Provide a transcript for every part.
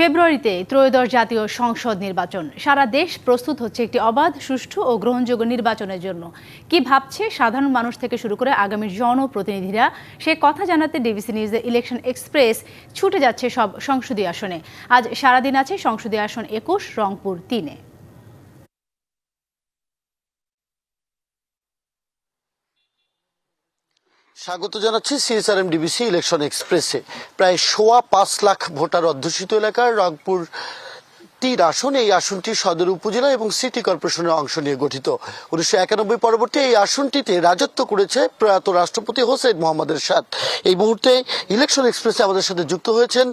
ফেব্রুয়ারিতে ত্রয়োদশ জাতীয় সংসদ নির্বাচন। সারা দেশ প্রস্তুত হচ্ছে একটি অবাধ, সুষ্ঠু ও গ্রহণযোগ্য নির্বাচনের জন্য। কি ভাবছে সাধারণ মানুষ থেকে শুরু করে আগামীর জনপ্রতিনিধিরা? সে কথা জানাতে ডিবিসি নিউজের ইলেকশন এক্সপ্রেস ছুটে যাচ্ছে সব সংসদীয় আসনে। আজ সারাদিন আছে সংসদীয় আসন একুশ, রংপুর তিনে। স্বাগত জানাচ্ছি সিএসআরএম ডিবিসি ইলেকশন এক্সপ্রেসে। প্রায় সোয়া পাঁচ লাখ ভোটার অধ্যুষিত এলাকার রংপুর তিন আসন, এই আসনটি সদর উপজেলা এবং সিটি কর্পোরেশনের অংশ নিয়ে গঠিত। উনিশশো একানব্বই পরবর্তী এই আসনটিতে রাজত্ব করেছে প্রয়াত রাষ্ট্রপতি হোসেন মোহাম্মদ এরশাদ এই মুহূর্তে ইলেকশন এক্সপ্রেসে আমাদের সাথে যুক্ত হয়েছেন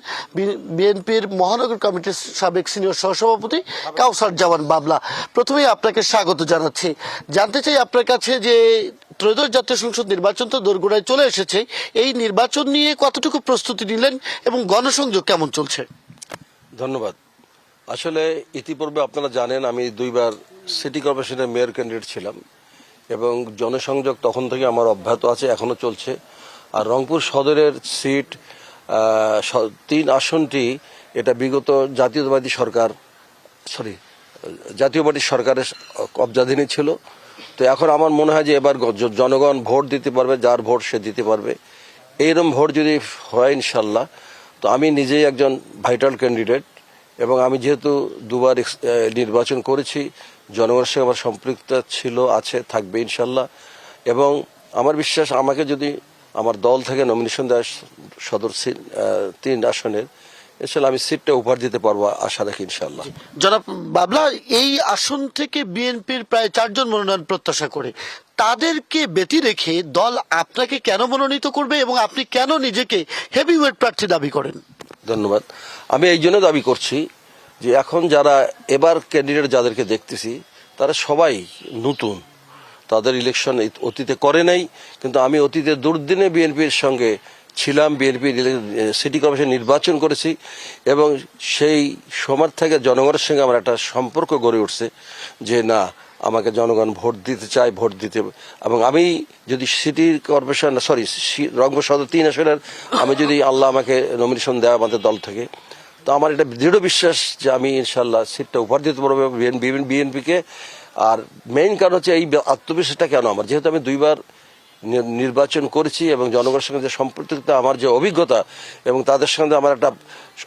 বিএনপির মহানগর কমিটির সাবেক সিনিয়র সহসভাপতি কাউসার জামান বাবলা। প্রথমেই আপনাকে স্বাগত জানাচ্ছি। জানতে চাই আপনার কাছে যে ত্রয়োদশ জাতীয় সংসদ নির্বাচন তো দোরগোড়ায় চলে এসেছে। এই নির্বাচন নিয়ে কতটুকু প্রস্তুতি নিলেন এবং গণসংযোগ কেমন চলছে? ধন্যবাদ। আসলে ইতিপূর্বে আপনারা জানেন, আমি দুইবার সিটি কর্পোরেশনের মেয়র ক্যান্ডিডেট ছিলাম এবং জনসংযোগ তখন থেকে আমার অব্যাহত আছে, এখনও চলছে। আর রংপুর সদরের সিট তিন আসনটি, এটা বিগত জাতীয়তাবাদী সরকার সরি জাতীয় পার্টির সরকারের কবজাধীনই ছিল। তো এখন আমার মনে হয় যে এবার জনগণ ভোট দিতে পারবে, যার ভোট সে দিতে পারবে। এইরকম ভোট যদি হয় ইনশাল্লাহ, তো আমি নিজেই একজন ভাইটাল ক্যান্ডিডেট এবং আমি যেহেতু দুবার নির্বাচন করেছি, জনগণের সঙ্গে আমার সম্পৃক্ত ছিল, আছে, থাকবে ইনশাল্লাহ। এবং আমার বিশ্বাস আমাকে যদি আমার দল থেকে নমিনেশন দেয় সদর তিন আসনের ইনশাল্লাহ আমি সিটটা উপহার দিতে পারব আশা রাখি ইনশাল্লাহ জনাব বাবলা এই আসন থেকে বিএনপির প্রায় চারজন মনোনয়ন প্রত্যাশা করে তাদেরকে ব্যতি রেখে দল আপনাকে কেন মনোনীত করবে এবং আপনি কেন নিজেকে হেভিওয়েট প্রার্থী দাবি করেন? ধন্যবাদ। আমি এই জন্য দাবি করছি যে এখন যারা এবার ক্যান্ডিডেট যাদেরকে দেখতেছি তারা সবাই নতুন। তাদের ইলেকশন অতীতে করে নাই কিন্তু আমি অতীতে দুর্দিনে বিএনপির সঙ্গে ছিলাম, বিএনপি সিটি কর্পোরেশন নির্বাচন করেছি এবং সেই সময় থেকে জনগণের সঙ্গে আমার একটা সম্পর্ক গড়ে উঠছে যে না, আমাকে জনগণ ভোট দিতে চায়, ভোট দিতে। এবং আমি যদি সিটি কর্পোরেশন, সরি রংপুর সদর তিন আসনের, আমি যদি আল্লাহ আমাকে নমিনেশন দেয় আমাদের দল থেকে, তো আমার এটা দৃঢ় বিশ্বাস যে আমি ইনশাল্লাহ সিটটা উপহার দিতে পারব বিএনপিকে। আর মেইন কারণ হচ্ছে এই আত্মবিশ্বাসটা কেন আমার? যেহেতু আমি দুইবার নির্বাচন করেছি এবং জনগণের সঙ্গে যে সম্পর্কিত আমার যে অভিজ্ঞতা এবং তাদের সঙ্গে আমার একটা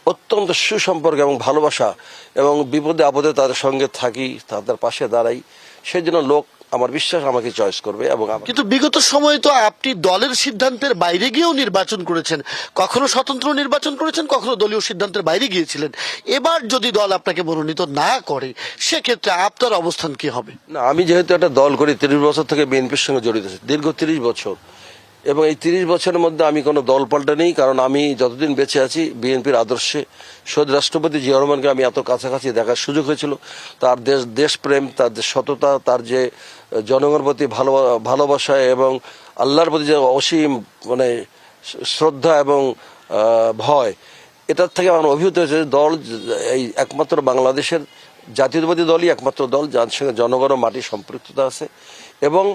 অত্যন্ত সুসম্পর্ক এবং ভালোবাসা এবং বিপদে আপদে তাদের সঙ্গে থাকি, তাদের পাশে দাঁড়াই। সেই জন্য লোক আমার বিশ্বাস আমাকে চয়েস করবে এবং কিন্তু বিগত সময়ে তো আপনি দলের সিদ্ধান্তের বাইরে গিয়েও নির্বাচন করেছেন। কখনো স্বতন্ত্র নির্বাচন করেছেন কখনো দলীয় সিদ্ধান্তের বাইরে গিয়েছিলেন। এবার যদি দল আপনাকে মনোনীত না করে সেক্ষেত্রে আপনার অবস্থান কি হবে? না আমি যেহেতু একটা দল করি তিরিশ বছর থেকে বিএনপির সঙ্গে জড়িত আছি। দীর্ঘ তিরিশ বছর এবং এই তিরিশ বছরের মধ্যে আমি কোনো দল পাল্টা নেই, কারণ আমি যতদিন বেঁচে আছি, বিএনপির আদর্শে, শহীদ রাষ্ট্রপতি জিয়া রহমানকে আমি এত কাছাকাছি দেখার সুযোগ হয়েছিল। তার দেশ, দেশপ্রেম, তার যে সততা, তার যে জনগণের প্রতি ভালো, ভালোবাসা এবং আল্লাহর প্রতি যে অসীম মানে শ্রদ্ধা এবং ভয়, এটার থেকে আমার অভিভূত হয়েছে দল, এই একমাত্র বাংলাদেশের জাতীয়তাবাদী দলই একমাত্র দল, যার সঙ্গে জনগণ ও মাটির সম্পৃক্ততা আছে। এবং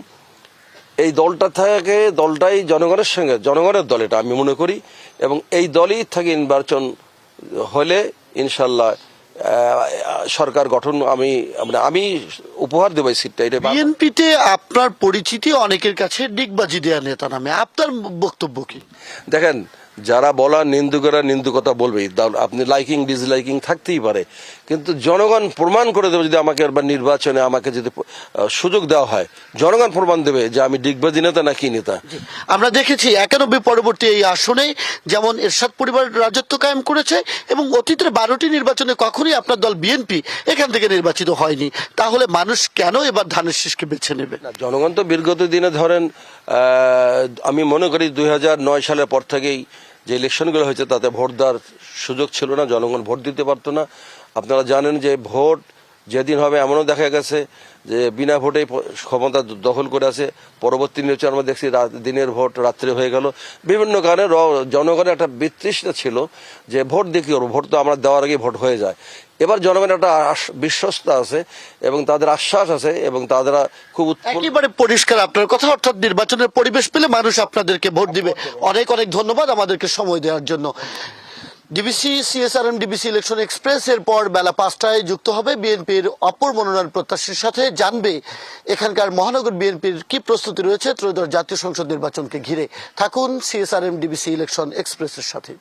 এই দলটা থাকে দলটাই জনগণের সঙ্গে জনগণের দল এটা আমি মনে করি। এবং এই দলই থাকে নির্বাচন হলে ইনশাল্লাহ সরকার গঠন আমি মানে আমি উপহার দেবো সিটটা এটা বিএনপিতে আপনার পরিচিতি অনেকের কাছে ডিগবাজি দেয়া নেতা নামে। আপনার বক্তব্য কি? দেখেন যারা বলা নিন্দুকেরা নিন্দুকতা বলবেই আপনি লাইকিং ডিসলাইকিং থাকতেই পারে। কিন্তু জনগণ প্রমাণ করে দেবে যদি আমাকে এবার নির্বাচনে আমাকে যদি সুযোগ দেওয়া হয়। জনগণ প্রমাণ দেবে যে আমি ডিগবাজি নেতা না কি নেতা। আমরা দেখেছি একানব্বই পরবর্তী এই আসনে যেমন এরশাদ পরিবার রাজত্ব কায়েম করেছে এবং অতীতের বারোটি নির্বাচনে কখনোই আপনার দল বিএনপি এখান থেকে নির্বাচিত হয়নি। তাহলে মানুষ কেন এবার ধানের শীষকে বেছে নেবে? না, জনগণ তো বিগত দিনে ধরেন আহ, আমি মনে করি দুই সালের পর থেকেই যে ইলেকশনগুলো হয়েছে তাতে ভোট দেওয়ার সুযোগ ছিল না, জনগণ ভোট দিতে পারতো না। আপনারা জানেন যে ভোট যেদিন হবে এমনও দেখা গেছে যে বিনা ভোটে ক্ষমতা দখল করে আছে পরবর্তী নির্বাচন আমরা দেখছি দিনের ভোট রাত্রে হয়ে গেল। বিভিন্ন কারণে জনগণের একটা বিতৃষ্ণা ছিল যে ভোট দিয়ে কি করব? ভোট তো আমরা দেওয়ার আগে ভোট হয়ে যায়। এবার জনগণের একটা বিশ্বস্ত আছে এবং তাদের আশ্বাস আছে এবং তারা খুব একেবারে পরিষ্কার আপনার কথা অর্থাৎ নির্বাচনের পরিবেশ পেলে মানুষ আপনাদেরকে ভোট দিবে। অনেক অনেক ধন্যবাদ আমাদেরকে সময় দেওয়ার জন্য। DBC, CSRM, DBC election express এর পর বেলা পাঁচটায় যুক্ত হবে বিএনপির অপর মনোনয়ন প্রত্যাশীর সাথে জানবে এখানকার মহানগর বিএনপির কি প্রস্তুতি রয়েছে ত্রয়োদশ জাতীয় সংসদ নির্বাচনকে ঘিরে। থাকুন সিএসআরএম, ডিবিসি ইলেকশন এক্সপ্রেসের সাথে।